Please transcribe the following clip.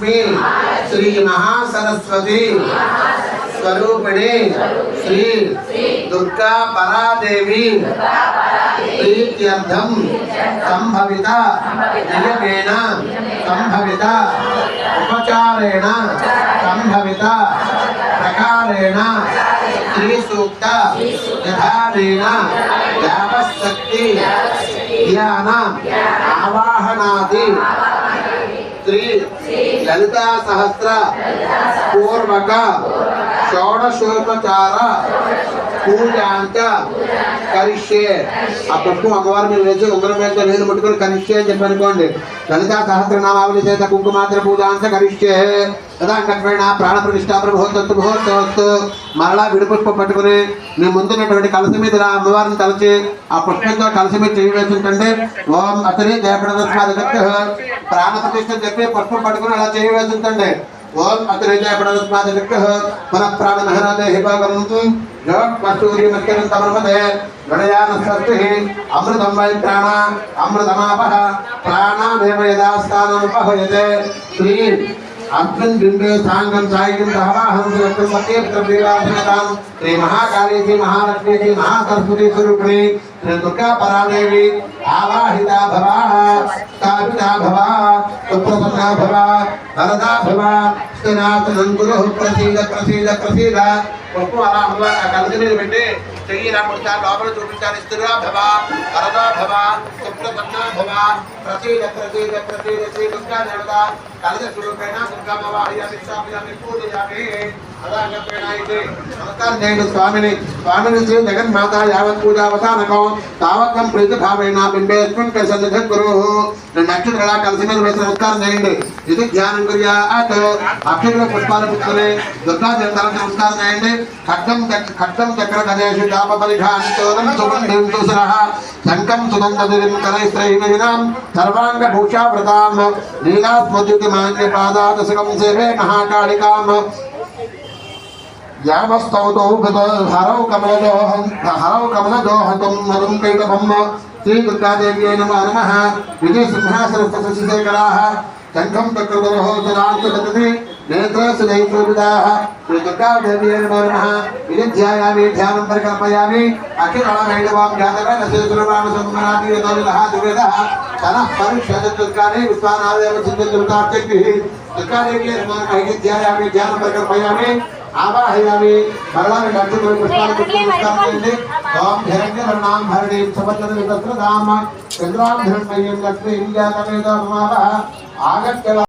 మహాలక్ష్మి శ్రీ మహాసరస్వతి స్వరూపిణి శ్రీ దుర్గా పరాదేవి ప్రీత్యర్థం సంభవిత నియమేన సంభవిత ఉపచారేణ సంభవిత ప్రకారేణ శ్రీ సూక్త విధానేన యావశక్తి ధ్యాన ఆవాహనాది శ్రీ లలితా సహస్ర పూర్వక షోడశోపచార పూజాంచ కరిష్యే. ఆ పప్పు అమ్మవారి మీద వేసి ఉంగరం వేస్తే నీళ్ళు ముట్టుకొని కరిష్యే అని చెప్పి అనుకోండి. లలితా సహస్రనామావళి చేత కుంకుమాత్ర పూజాంచ కరిష్యే. కదా అంకట్పైన ప్రాణ ప్రతిష్ఠా ముహూర్తత్తు ముహూర్తవస్తు మరలా విడిపుష్పం పట్టుకుని మీ ముందున్నటువంటి కలసి మీద ఇలా అమ్మవారిని తలచి ఆ పుష్పంతో కలసి మీద చేయి ఓం అతని జయపడదస్మాది ప్రాణ ప్రతిష్ట చెప్పి పుష్పం పట్టుకుని అలా చేయి ఓం అతని జయపడదస్మాది మన ప్రాణ మహనాదే హిభాగం యోగూర్యమస్కరం తమర్మదే అమృతం వై ప్రాణ అమృతమాపహ ప్రాణమేవ యదా స్థానముపహయతే శ్రీ అస్మిన్ బింబే సాంగం సాయుధం సహవాహం సురక్షం మధ్య పితృదేవాభినతాం శ్రీ మహాకాళీ శ్రీ మహాలక్ష్మీ శ్రీ మహాసరస్వతి స్వరూపిణి శ్రీ దుర్గా పరాదేవి ఆవాహితా భవ స్థాపితా భవ సుప్రసన్నా భవ వరదా భవ స్థినాసనం గురు ప్రసీద ప్రసీద ప్రసీద పప్పు అలా కలిసి మీద పెట్టి చెయ్యి నా ముడతారు లోపల చూపించాలి స్థిరా భవ వరదా భవ సుప్రసన్న భవ ప్రసీద ప్రసీద ప్రసీద శ్రీ దుర్గా దేవత కలిసి స్వరూపేణ దుర్గా భవాహయామి స్థాపయామి పూజయామి. అలాగపేణ ఇది నమస్కారం చేయండి స్వామిని స్వామిని శ్రీ జగన్మాత యావత్ పూజావసానకం తావకం ప్రీతి భావేన బింబేస్మిన్ కసన్నిధం గురు రెండు అక్షతులు ఇలా కలిసి మీద వేసి నమస్కారం చేయండి ఇది ధ్యానం గురియా అట్ అక్షతుల పుష్పాలు పుచ్చుకుని దుర్గా దేవతలకు నమస్కారం చేయండి ఖడ్గం చక్- ఖడ్గం చక్ర గణేషు దాప పరిఘాన్ చోరం సుగంధిం సుసరః శంఖం సుగంధదిరిం కరైశ్రైనవినాం సర్వాంగ భూషావృతాం నీలాస్మద్యుతి మాన్య పాదాదశకం సేవే మహాకాళికాం యామస్తౌతో హరౌ కమలదోహం హరౌ కమలదోహతం హరం కైటభం శ్రీ దుర్గాదేవ్యై నమో నమః విజయ సింహాసన శంఖం చక్రధరోः సురాంతపతతి నేత్రస్సు శ్రీ దుర్గాదేవ్యై నమో నమః వినిధ్యాయామి ధ్యానం పరికల్పయామి అఖిలళమైడవాం జాతవేన శేషురరామ సంమనాది యతోవిలః తనః పరిషద దుర్గానే విశ్వానాదేవ దుర్గాదేవ్యై వినిధ్యాయామి ధ్యానం పరికల్పయామి ఆవాహయామి ఓం హరిణీం చంద్రాం లక్ష్మీం ఆగత్య